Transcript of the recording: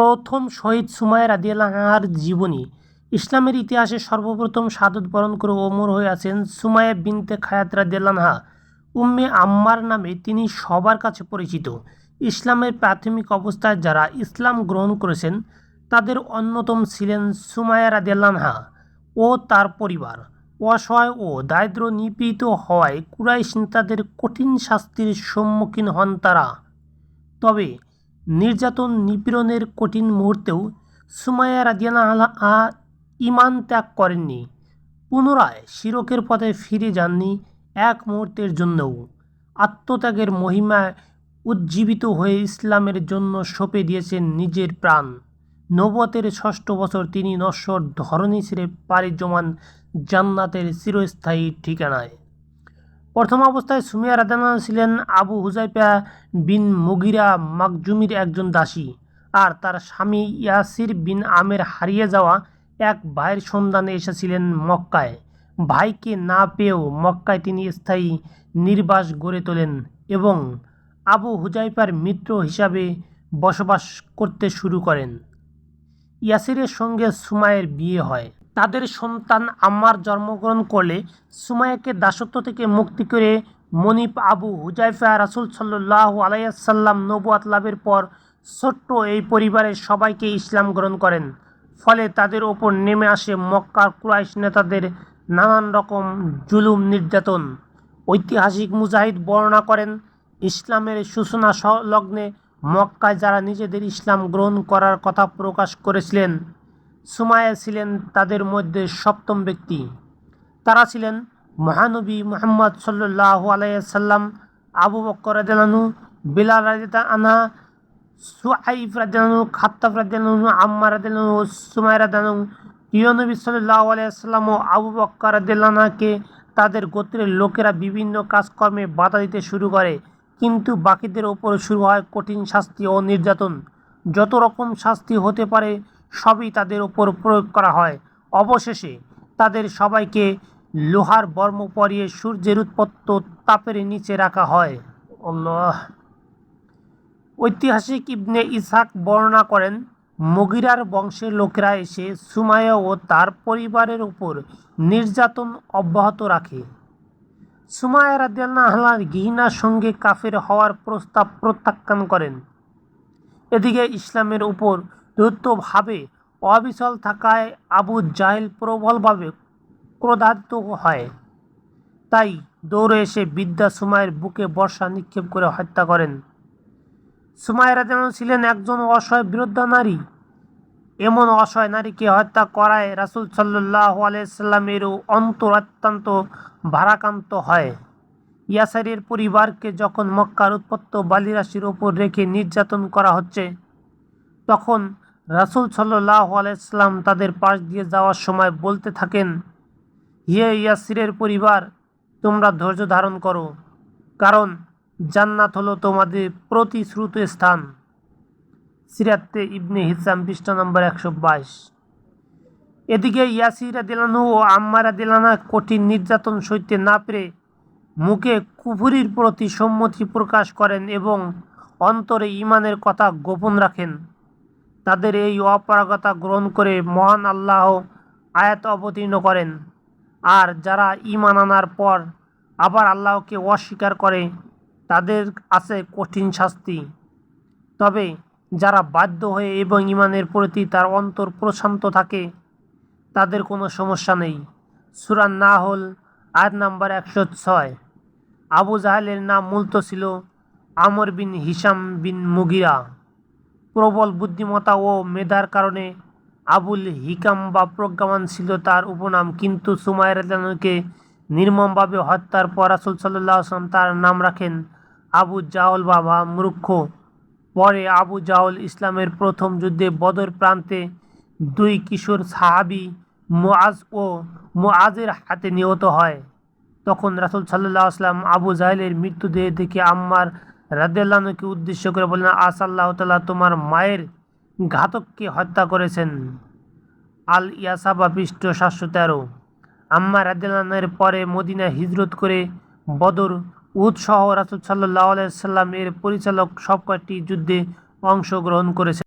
প্রথম শহীদ সুমাইয়া রাদিয়াল্লাহার জীবনী। ইসলামের ইতিহাসে সর্বপ্রথম শাহাদত বরণ করে ওমর হয়ে আছেন সুমাইয়া বিনতে খায়াত রাদিয়াল্লাহা উম্মে আম্মার নামে তিনি সবার কাছে পরিচিত। ইসলামের প্রাথমিক অবস্থায় যারা ইসলাম গ্রহণ করেছেন, তাদের অন্যতম ছিলেন সুমাইয়া রাদিয়াল্লাহা ও তার পরিবার। অসহায় ও দারিদ্র নিপীড়িত হওয়ায় কুরাইশ তাদের কঠিন শাস্তির সম্মুখীন হন তারা। তবে নির্যাতন নিপীড়নের কঠিন মুহূর্তেও সুমাইয়া আ ইমান ত্যাগ করেননি। পুনরায় শিরকের পথে ফিরে যাননি এক মুহূর্তের জন্যও। আত্মত্যাগের মহিমায় উজ্জীবিত হয়ে ইসলামের জন্য সঁপে দিয়েছেন নিজের প্রাণ। নবতের ষষ্ঠ বছর তিনি নশ্বর ধরণী ছেড়ে পাড়ি জমান জান্নাতের চিরস্থায়ী ঠিকানায়। প্রথম অবস্থায় সুমিয়া রাদানা ছিলেন আবু হুজাইফা বিন মুগিরা মাকজুমির একজন দাসী আর তার স্বামী ইয়াসির বিন আমের হারিয়ে যাওয়া এক ভাইয়ের সন্ধানে এসেছিলেন মক্কায়। ভাইকে না পেয়েও মক্কায় তিনি স্থায়ী নির্বাস গড়ে তোলেন এবং আবু হুজাইফার মিত্র হিসাবে বসবাস করতে শুরু করেন। ইয়াসিরের সঙ্গে সুমায়ের বিয়ে হয়। তাদের সন্তান আম্মার জন্মগ্রহণ করলে সুমায়াকে দাসত্ব থেকে মুক্তি করে মনিপ আবু হুজাইফা রাসুল সাল্লাহ আলাইসাল্লাম নবুয়াত লাভের পর ছোট্ট এই পরিবারের সবাইকে ইসলাম গ্রহণ করেন। ফলে তাদের ওপর নেমে আসে মক্কার কুরাইশ নেতাদের নানান রকম জুলুম নির্যাতন। ঐতিহাসিক মুজাহিদ বর্ণনা করেন, ইসলামের সূচনা সংলগ্নে মক্কায় যারা নিজেদের ইসলাম গ্রহণ করার কথা প্রকাশ করেছিলেন সুমায়া ছিলেন তাদের মধ্যে সপ্তম ব্যক্তি। তারা ছিলেন মহানবী মোহাম্মদ সাল্লাহ আলাইসাল্লাম আবু বক্কর রাজানু বিলাল রাজা আনা সুআইফ রাজানু খাত্তাব রাজানু আম্মা রাজানু সুমাই রাজানু ইয়নবী সাল্লাহ আলাইসাল্লাম ও আবু বক্কর রাজাকে তাদের গোত্রের লোকেরা বিভিন্ন কাজকর্মে বাধা দিতে শুরু করে। কিন্তু বাকিদের ওপর শুরু হয় কঠিন শাস্তি ও নির্যাতন। যত রকম শাস্তি হতে পারে সবই তাদের ওপর প্রয়োগ করা হয়। অবশেষে তাদের সবাইকে লোহার বর্ম পরিয়ে সূর্যের উৎপত্ত তাপের নিচে রাখা হয়। ঐতিহাসিক ইবনে ইসাক বর্ণনা করেন, মগিরার বংশের লোকেরা এসে সুমায়া ও তার পরিবারের উপর নির্যাতন অব্যাহত রাখে। সুমায়া রাদিয়াল্লাহর গিহিনার সঙ্গে কাফের হওয়ার প্রস্তাব প্রত্যাখ্যান করেন। এদিকে ইসলামের উপর দ্রুতভাবে অবিচল থাকায় আবু জাহেল প্রবলভাবে ক্রোধান্বিত হয়। তাই দৌড়ে এসে বিদ্যা সুমায়ের বুকে বর্ষা নিক্ষেপ করে হত্যা করেন। সুমায়েরা যেন ছিলেন একজন অসহায় বিরোদ্ধা নারী। এমন অসহায় নারীকে হত্যা করায় রাসুল সাল্লাহ আলাইসাল্লামের অন্তর অত্যন্ত ভারাক্রান্ত হয়। ইয়াসারের পরিবারকে যখন মক্কার উৎপত্ত বালিরাশির ওপর রেখে নির্যাতন করা হচ্ছে তখন রাসুল সাল্লাহ আলাইসাল্লাম তাদের পাশ দিয়ে যাওয়ার সময় বলতে থাকেন, হে ইয়াসিরের পরিবার, তোমরা ধৈর্য ধারণ করো, কারণ জান্নাত হলো তোমাদের প্রতিশ্রুত স্থান। সিরাত্তে ইবনে হিসাম পৃষ্ঠা নম্বর একশো বাইশ। এদিকে ইয়াসিরা দিলানু ও আম্মারা দিলানা কঠিন নির্যাতন সইতে না পেরে মুখে কুফুরির প্রতি সম্মতি প্রকাশ করেন এবং অন্তরে ইমানের কথা গোপন রাখেন। তাদের এই অপারগতা গ্রহণ করে মহান আল্লাহ আয়াত অবতীর্ণ করেন। আর যারা ইমান আনার পর আবার আল্লাহকে অস্বীকার করে, তাদের আছে কঠিন শাস্তি। তবে যারা বাধ্য হয়ে এবং ইমানের প্রতি তার অন্তর প্রশান্ত থাকে, তাদের কোনো সমস্যা নেই। সুরান না হল আয়াত নাম্বার একশো ছয়। আবু জাহেলের নাম মূলত ছিল আমর বিন হিসাম বিন মুগিরা। প্রবল বুদ্ধিমত্তা ও মেধার কারণে আবুল হিকাম বা প্রজ্ঞামান ছিল তার উপনাম। কিন্তু সুমাইরাকে নির্মমভাবে হত্যার পর রাসুল সাল্লাহ আসলাম তার নাম রাখেন আবু জাহল বাবা মূর্খ। পরে আবু জাহল ইসলামের প্রথম যুদ্ধে বদর প্রান্তে দুই কিশোর সাহাবি মোয়াজ ও মোয়াজের হাতে নিহত হয়। তখন রাসুল সাল্লাহ আসলাম আবু জাহেলের মৃত্যুদেহ দেখে আম্মার রাদেল্লানুকে উদ্দেশ্য করে বললেন আসাল্লাহ তালা তোমার মায়ের ঘাতককে হত্যা করেছেন। আল ইয়াসাবা পৃষ্ঠ সাতশো তেরো। আম্মা রাদেলানের পরে মদিনা হিজরত করে বদর উৎসহ রাসুল সাল্লাহ আলাইসাল্লাম এর পরিচালক সব কয়েকটি যুদ্ধে অংশগ্রহণ করেছে